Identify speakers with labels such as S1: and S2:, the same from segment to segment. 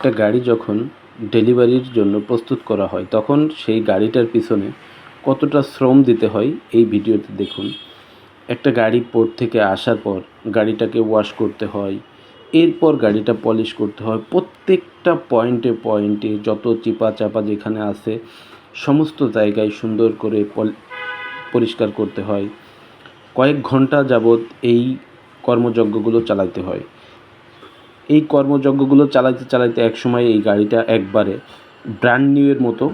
S1: একটা গাড়ি যখন ডেলিভারির জন্য প্রস্তুত করা হয়, তখন সেই গাড়িটার পিছনে কতটা শ্রম দিতে হয় এই ভিডিওতে দেখুন। একটা গাড়ি পোর্ট থেকে আসার পর গাড়িটাকে ওয়াশ করতে হয়, এরপর গাড়িটা পলিশ করতে হয়। প্রত্যেকটা পয়েন্টে পয়েন্টে যত চিপা চাপা যেখানে আছে, সমস্ত জায়গায় সুন্দর করে পরিষ্কার করতে হয়। কয়েক ঘণ্টা যাবৎ এই কর্মযজ্ঞগুলো চালাতে হয়। এই কর্মযজ্ঞগুলো চালাইতে চালাইতে একসময় এই গাড়িটা একবারে ব্র্যান্ড নিউয়ের মতো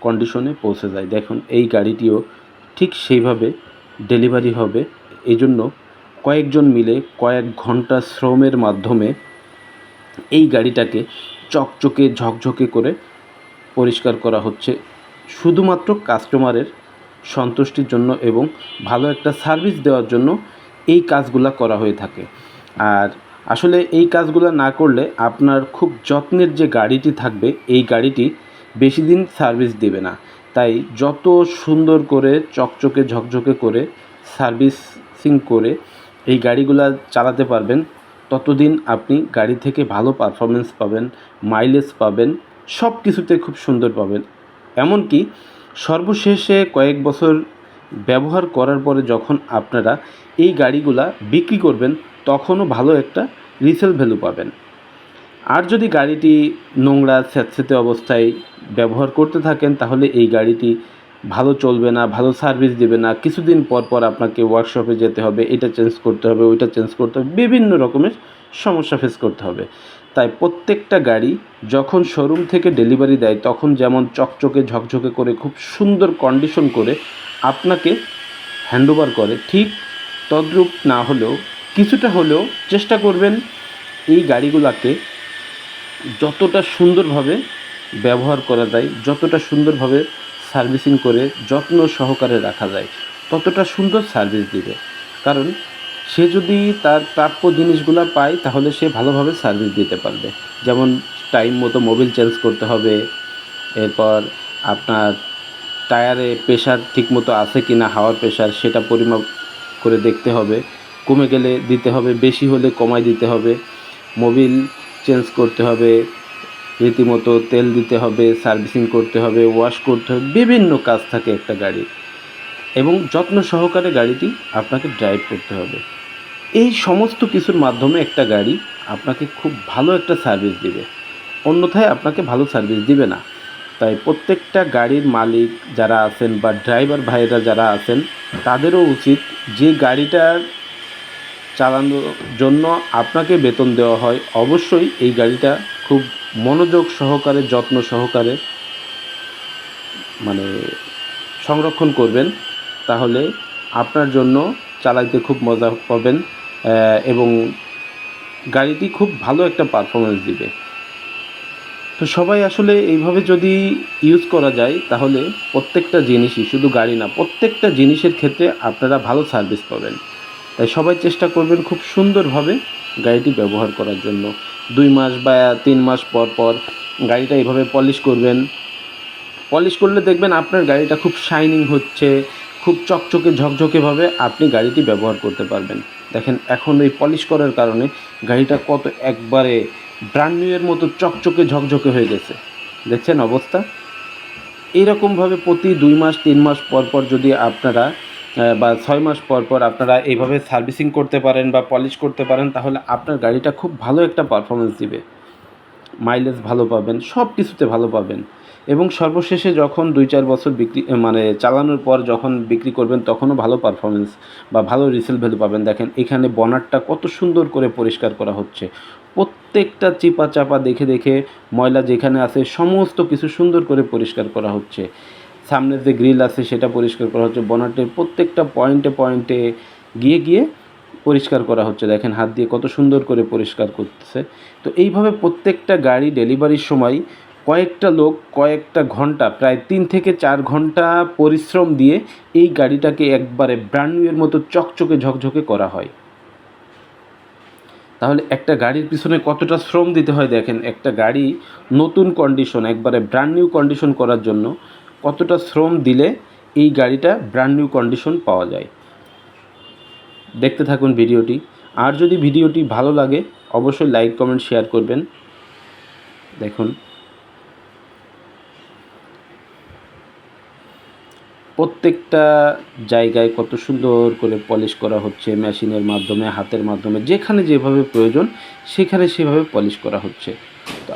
S1: কন্ডিশনে পৌঁছে যায়। দেখুন, এই গাড়িটিও ঠিক সেইভাবে ডেলিভারি হবে। এই জন্য কয়েকজন মিলে কয়েক ঘণ্টা শ্রমের মাধ্যমে এই গাড়িটাকে চকচকে, ঝকঝকে করে পরিষ্কার করা হচ্ছে। শুধুমাত্র কাস্টমারের সন্তুষ্টির জন্য এবং ভালো একটা সার্ভিস দেওয়ার জন্য এই কাজগুলা করা হয়ে থাকে। আর আসলে এই কাজগুলো না করলে আপনার খুব যত্নের যে গাড়িটি থাকবে, এই গাড়িটি বেশি দিন সার্ভিস দেবে না। তাই যত সুন্দর করে, চকচকে, ঝকঝকে করে সার্ভিসিং করে এই গাড়িগুলো চালাতে পারবেন, ততদিন আপনি গাড়ি থেকে ভালো পারফরমেন্স পাবেন, মাইলেজ পাবেন সব কিছুতে খুব সুন্দর পাবেন। এমনকি সর্বশেষে কয়েক বছর ব্যবহার করার পরে যখন আপনারা এই গাড়িগুলা বিক্রি করবেন তখনও ভালো একটা রিসেল ভ্যালু পাবেন। আর যদি গাড়িটি নোংরা স্যাঁতস্যাঁতে অবস্থায় ব্যবহার করতে থাকেন, তাহলে এই গাড়িটি ভালো চলবে না, ভালো সার্ভিস দেবে না। কিছুদিন পর পর আপনাকে ওয়ার্কশপে যেতে হবে, এটা চেঞ্জ করতে হবে, ওইটা চেঞ্জ করতে হবে, বিভিন্ন রকমের সমস্যা ফেস করতে হবে। তাই প্রত্যেকটা গাড়ি যখন শোরুম থেকে ডেলিভারি দেয়, তখন যেমন চকচকে, ঝকঝকে করে, খুব সুন্দর কন্ডিশন করে আপনাকে হ্যান্ডওভার করে, ঠিক তদ্রূপ না হলেও কিছুটা হলেও চেষ্টা করবেন এই গাড়িগুলোকে যতটা সুন্দরভাবে ব্যবহার করা যায়, যতটা সুন্দরভাবে সার্ভিসিং করে যত্ন সহকারে রাখা যায়, ততটা সুন্দর সার্ভিস দিবে। কারণ সে যদি তার প্রাপ্য জিনিসগুলো পায়, তাহলে সে ভালোভাবে সার্ভিস দিতে পারবে। যেমন টাইম মতো মোবিল চেঞ্জ করতে হবে, এরপর আপনার টায়ারে প্রেশার ঠিকমতো আছে কি না হাওয়ার প্রেশার, সেটা পরিমাপ করে দেখতে হবে। কমে গেলে দিতে হবে, বেশি হলে কমায় দিতে হবে। মোবিল চেঞ্জ করতে হবে, রীতিমতো তেল দিতে হবে, সার্ভিসিং করতে হবে, ওয়াশ করতে হবে, বিভিন্ন কাজ থাকে একটা গাড়ির। এবং যত্ন সহকারে গাড়িটি আপনাকে ড্রাইভ করতে হবে। এই সমস্ত কিছুর মাধ্যমে একটা গাড়ি আপনাকে খুব ভালো একটা সার্ভিস দিবে। অন্যথায় আপনাকে ভালো সার্ভিস দিবে না। তাই প্রত্যেকটা গাড়ির মালিক যারা আছেন বা ড্রাইভার ভাইয়েরা যারা আছেন, তাদেরও উচিত যে গাড়িটার চালানোর জন্য আপনাকে বেতন দেওয়া হয়। অবশ্যই এই গাড়িটা খুব মনোযোগ সহকারে, যত্ন সহকারে মানে সংরক্ষণ করবেন। তাহলে আপনার জন্য চালাইতে খুব মজা পাবেন এবং গাড়িটি খুব ভালো একটা পারফরমেন্স দিবে। তো সবাই আসলে এইভাবে যদি ইউজ করা যায়, তাহলে প্রত্যেকটা জিনিসই, শুধু গাড়ি না, প্রত্যেকটা জিনিসের ক্ষেত্রে আপনারা ভালো সার্ভিস পাবেন। তাই সবাই চেষ্টা করবেন খুব সুন্দরভাবে গাড়িটি ব্যবহার করার জন্য। দুই মাস বা তিন মাস পর পর গাড়িটা এইভাবে পলিশ করবেন। পলিশ করলে দেখবেন আপনার গাড়িটা খুব শাইনিং হচ্ছে, খুব চকচকে ঝকঝকেভাবে আপনি গাড়িটি ব্যবহার করতে পারবেন। দেখেন এখন এই পলিশ করার কারণে গাড়িটা কত একবারে ব্র্যান্ড নিউয়ের মতো চকচকে, ঝকঝকে হয়ে গেছে। দেখছেন অবস্থা? এইরকমভাবে প্রতি দুই মাস, তিন মাস পর পর যদি আপনারা বা ছয় মাস পর পর আপনারা এইভাবে সার্ভিসিং করতে পারেন বা পলিশ করতে পারেন, তাহলে আপনার গাড়িটা খুব ভালো একটা পারফরমেন্স দিবে। মাইলেজ ভালো পাবেন সব কিছুতে ভালো পাবেন। এবং সর্বশেষে যখন দুই চার বছর বিক্রি মানে চালানোর পর যখন বিক্রি করবেন, তখনও ভালো পারফরমেন্স বা ভালো রিসেল ভ্যালু পাবেন। দেখেন, এখানে বনারটা কত সুন্দর করে পরিষ্কার করা হচ্ছে। প্রত্যেকটা চিপা চাপা দেখে দেখে ময়লা যেখানে আছে, সমস্ত কিছু সুন্দর করে পরিষ্কার করা হচ্ছে। সামনের যে গ্রিল আছে সেটা পরিষ্কার করা হচ্ছে, বনাটের প্রত্যেকটা পয়েন্টে পয়েন্টে গিয়ে গিয়ে পরিষ্কার করা হচ্ছে। দেখেন হাত দিয়ে কত সুন্দর করে পরিষ্কার করতেছে। তো এইভাবে প্রত্যেকটা গাড়ি ডেলিভারির সময় কয়েকটা লোক কয়েকটা ঘণ্টা, প্রায় তিন থেকে চার ঘণ্টা পরিশ্রম দিয়ে এই গাড়িটাকে একবারে ব্র্যান্ড নিউয়ের মতো চকচকে ঝকঝকে করা হয়। তাহলে একটা গাড়ির পিছনে কতটা শ্রম দিতে হয় দেখেন, একটা গাড়ি নতুন কন্ডিশন একবারে ব্র্যান্ড নিউ কন্ডিশন করার জন্য কতটা শ্রম দিলে এই গাড়িটা ব্র্যান্ড নিউ কন্ডিশন পাওয়া যায়। দেখতে থাকুন ভিডিওটি। আর যদি ভিডিওটি ভালো লাগে, অবশ্যই লাইক কমেন্ট শেয়ার করবেন। দেখুন। প্রত্যেকটা জায়গায় কত সুন্দর করে পলিশ করা হচ্ছে মেশিনের মাধ্যমে, হাতের মাধ্যমে, যেখানে যেভাবে প্রয়োজন, সেখানে সেভাবে পলিশ করা হচ্ছে। তো